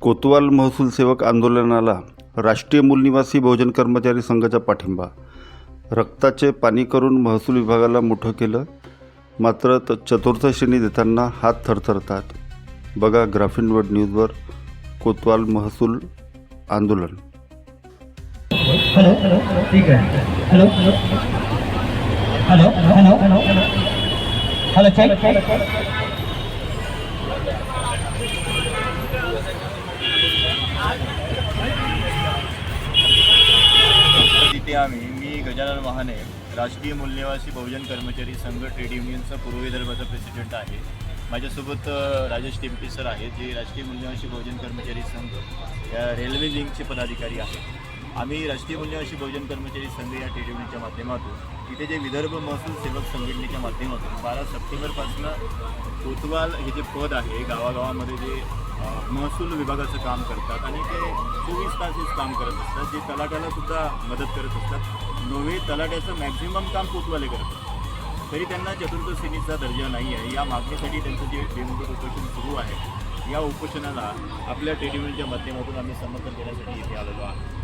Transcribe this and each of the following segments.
कोतवाल महसूल सेवक आंदोलनाला राष्ट्रीय मूलनिवासी बहुजन कर्मचारी संघाचा पाठिंबा रक्ताचे पाणी करून महसूल विभागाला मोठं केलं मात्र त चतुर्थ श्रेणी देताना हात थरथरतात बघा ग्राफिन वर्ड न्यूजवर कोतवाल महसूल आंदोलन हॅलो ठीक आहे hello hello hello hello hello hello check आम्ही मी गजानन महाने राष्ट्रीय मूल्यवासी बहुजन कर्मचारी संघ ट्रेड युनियनचा पूर्व विदर्भाचा प्रेसिडेंट आहे. माझ्यासोबत राजेश टिंपे सर आहेत जे राष्ट्रीय मूल्यवासी बहुजन कर्मचारी संघ या रेल्वे लिंकचे पदाधिकारी आहेत. आम्ही राष्ट्रीय मूल्यवासी बहुजन कर्मचारी संघ या ट्रेड युनियनच्या माध्यमातून इथे जे विदर्भ महसूल सेवक संघटनेच्या माध्यमातून बारा सप्टेंबरपासून कोतवाल हे जे पद आहे गावागावामध्ये जे महसूल विभागाचं काम करतात आणि ते चोवीस तासेच काम करत असतात जे तलाट्याला सुद्धा मदत करत असतात. नव्हे तलाट्याचं मॅक्झिमम काम कोतवाले करत तरी त्यांना चतुर्थ दर्जा नाही आहे. या मागणीसाठी त्यांचं जे बेमुदत उपोषण सुरू आहे या उपोषणाला आपल्या ट्रेड युनियनच्या माध्यमातून आम्ही समर्थन देण्यासाठी इथे आलेलो आहोत.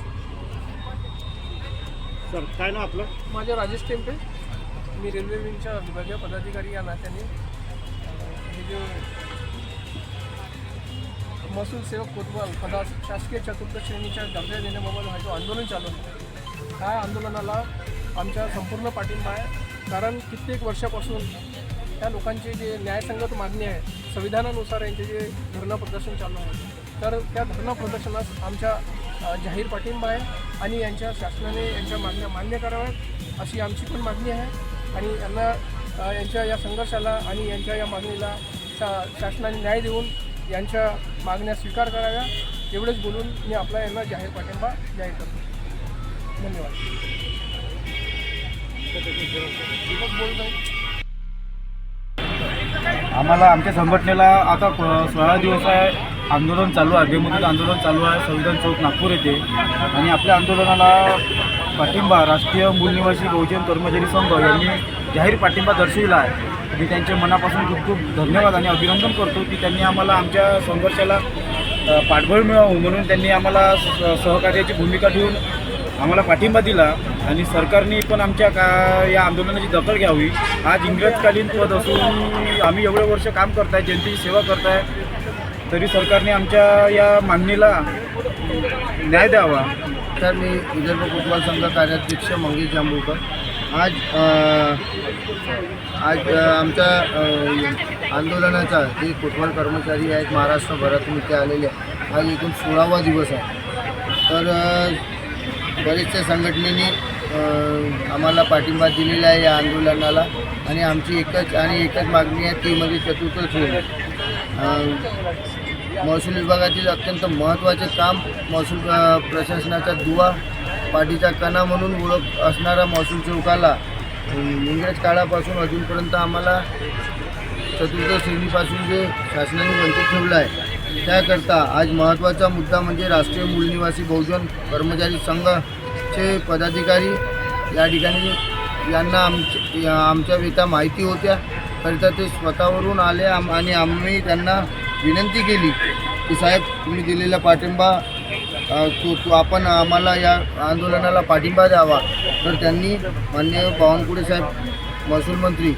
सर काय ना आपलं? माझे राजेश टेंपे मी रेल्वे विंगच्या विभागीय पदाधिकारी या नात्याने हे जे महसूल सेवक कोतवाल पदा शासकीय चतुर्थ श्रेणीच्या दर्जा देण्याबाबत हा जो आंदोलन चालू आहे त्या आंदोलनाला आमच्या संपूर्ण पाठिंबा आहे. कारण कित्येक वर्षापासून त्या लोकांची जे न्यायसंगत मागणी आहे संविधानानुसार यांचे जे धरणं प्रदर्शन चालू आहे तर त्या धरणं प्रदर्शनास आमच्या जाहीर पाठिंबा आहे. आणि यांच्या शासनाने यांच्या मागण्या मान्य कराव्यात अशी आमची पण मागणी आहे. आणि यांना यांच्या या संघर्षाला आणि यांच्या या मागणीला शा शासनाने न्याय देऊन यांच्या मागण्या स्वीकार कराव्या. एवढंच बोलून मी आपला यांना जाहीर पाठिंबा जाहीर करतो. धन्यवाद. दीपक आम्हाला आमच्या संघटनेला आता सोळा दिवस आहे. आंदोलन चालू आहे बेमुदत आंदोलन चालू आहे संविधान चौक नागपूर येथे. आणि आपल्या आंदोलनाला पाठिंबा राष्ट्रीय मूलनिवासी बहुजन कर्मचारी संघ यांनी जाहीर पाठिंबा दर्शविला आहे. मी त्यांचे मनापासून खूप खूप धन्यवाद आणि अभिनंदन करतो की त्यांनी आम्हाला आमच्या संघर्षाला पाठबळ मिळावं म्हणून त्यांनी आम्हाला स- सहकार्याची भूमिका ठेवून आम्हाला पाठिंबा दिला आणि सरकारने पण आमच्या का या आंदोलनाची दखल घ्यावी. आज इंग्रजकालीन पद असून आम्ही एवढे वर्ष काम करताय जनतेची सेवा करताय. तरी सरकारने आमच्या या मागणीला न्याय द्यावा. तर मी विदर्भ फुटबॉल संघ कार्याध्यक्ष मंगेश जांभूळकर. आज आज आमच्या आंदोलनाचा जे कोतवाल कर्मचारी आहेत महाराष्ट्रभरातून इथे आलेले आज एकूण सोळावा दिवस आहे. तर बरेचशा संघटनेने आम्हाला पाठिंबा दिलेला आहे या आंदोलनाला आणि आमची एकच आणि एकच मागणी आहे ती म्हणजे चतुर्थ होईल. महसूल विभागातील अत्यंत महत्त्वाचे काम महसूल प्रशासनाचा दुवा पाठीचा कणा म्हणून ओळख असणारा महसूल चौकाला इंग्रज काळापासून अजूनपर्यंत आम्हाला चतुर्थ श्रेणीपासून जे शासनाने वंचित ठेवलं आहे त्याकरता आज महत्त्वाचा मुद्दा म्हणजे राष्ट्रीय मूलनिवासी बहुजन कर्मचारी संघाचे पदाधिकारी या ठिकाणी यांना आमच्या या- आमच्या वेता माहिती होत्या करिता ते स्वतःवरून आले आम आणि आम्ही त्यांना विनंती केली की साहेब तुम्ही दिलेला पाठिंबा तो तो आपण आम्हाला या आंदोलनाला पाठिंबा द्यावा. तर त्यांनी माननीय बावनकुळे साहेब महसूल मंत्री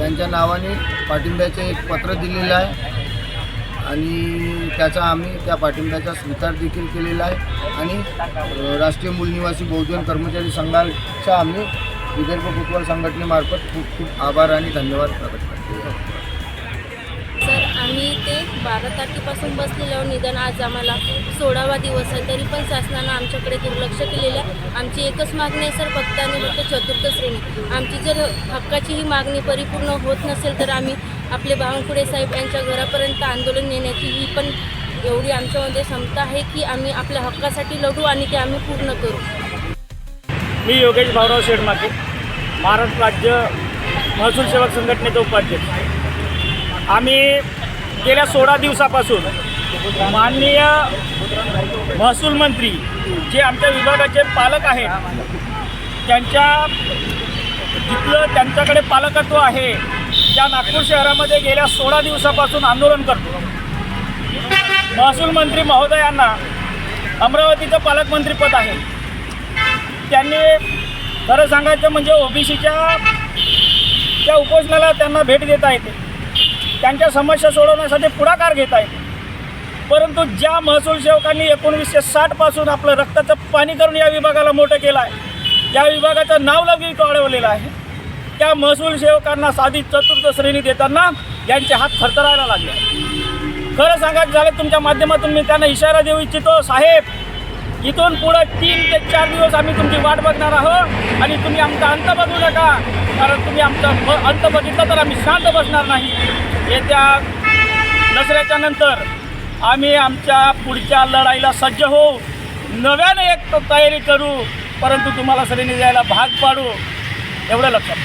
यांच्या नावाने पाठिंब्याचे एक पत्र दिलेलं आहे. आणि त्याचा आम्ही त्या पाठिंब्याचा स्वीकार देखील केलेला आहे. आणि राष्ट्रीय मूलनिवासी बहुजन कर्मचारी संघाचा आम्ही विदर्भ फुटबॉल संघटनेमार्फत खूप खूप आभार आणि धन्यवाद प्रकट करतो. बारा तारखेपासून बसलेल्यावर निदान आज आम्हाला सोळावा दिवस आहे. तरी पण शासनानं आमच्याकडे दुर्लक्ष केलेलं आहे. आमची एकच मागणी आहे सर फक्त आणि फक्त चतुर्थ श्रेणी. आमची जर हक्काची ही मागणी परिपूर्ण होत नसेल तर आम्ही आपले बावनकुळे साहेब यांच्या घरापर्यंत आंदोलन नेण्याची ही पण एवढी आमच्यामध्ये क्षमता आहे की आम्ही आपल्या हक्कासाठी लढू आणि ते आम्ही पूर्ण करू. मी योगेश भाऊराव शेडमाके महाराष्ट्र राज्य महसूल सेवक संघटनेचे उपाध्यक्ष. आम्ही गेल्या सोळा दिवसापासून माननीय महसूल मंत्री जे आमच्या विभागाचे पालक आहेत त्यांच्या जिथलं त्यांच्याकडे पालकत्व आहे त्या नागपूर शहरामध्ये गेल्या सोळा दिवसापासून आंदोलन करतो. महसूल मंत्री महोदयांना अमरावतीचं पालकमंत्रीपद आहे. त्यांनी खरं सांगायचं म्हणजे ओबीसीच्या त्या उपोषणाला त्यांना भेट देता येते. त्यांच्या समस्या सोडवण्यासाठी पुढाकार घेता आहेत. परंतु ज्या महसूल सेवकांनी एकोणीसशे साठपासून आपलं रक्ताचं पाणी करून या विभागाला मोठं केलं आहे या विभागाचं नाव वाढवलेलं आहे. त्या महसूल सेवकांना साधी चतुर्थ श्रेणी देताना यांचे हात थरथरायला लागले. खरं सांगायचं झालं तुमच्या माध्यमातून मी त्यांना इशारा देऊ इच्छितो साहेब इथून पुढं तीन ते चार दिवस आम्ही तुमची वाट बघणार आहोत. आणि तुम्ही आमचा अंत बघू नका. कारण तुम्ही आमचा अंत बघितला तर आम्ही शांत बसणार नाही. येत्या दसऱ्याच्या नंतर आम्ही आमच्या पुढच्या लढाईला सज्ज होऊ. नव्याने एक तयारी करू. परंतु तुम्हाला सरीने द्यायला भाग पाडू. एवढं लक्षात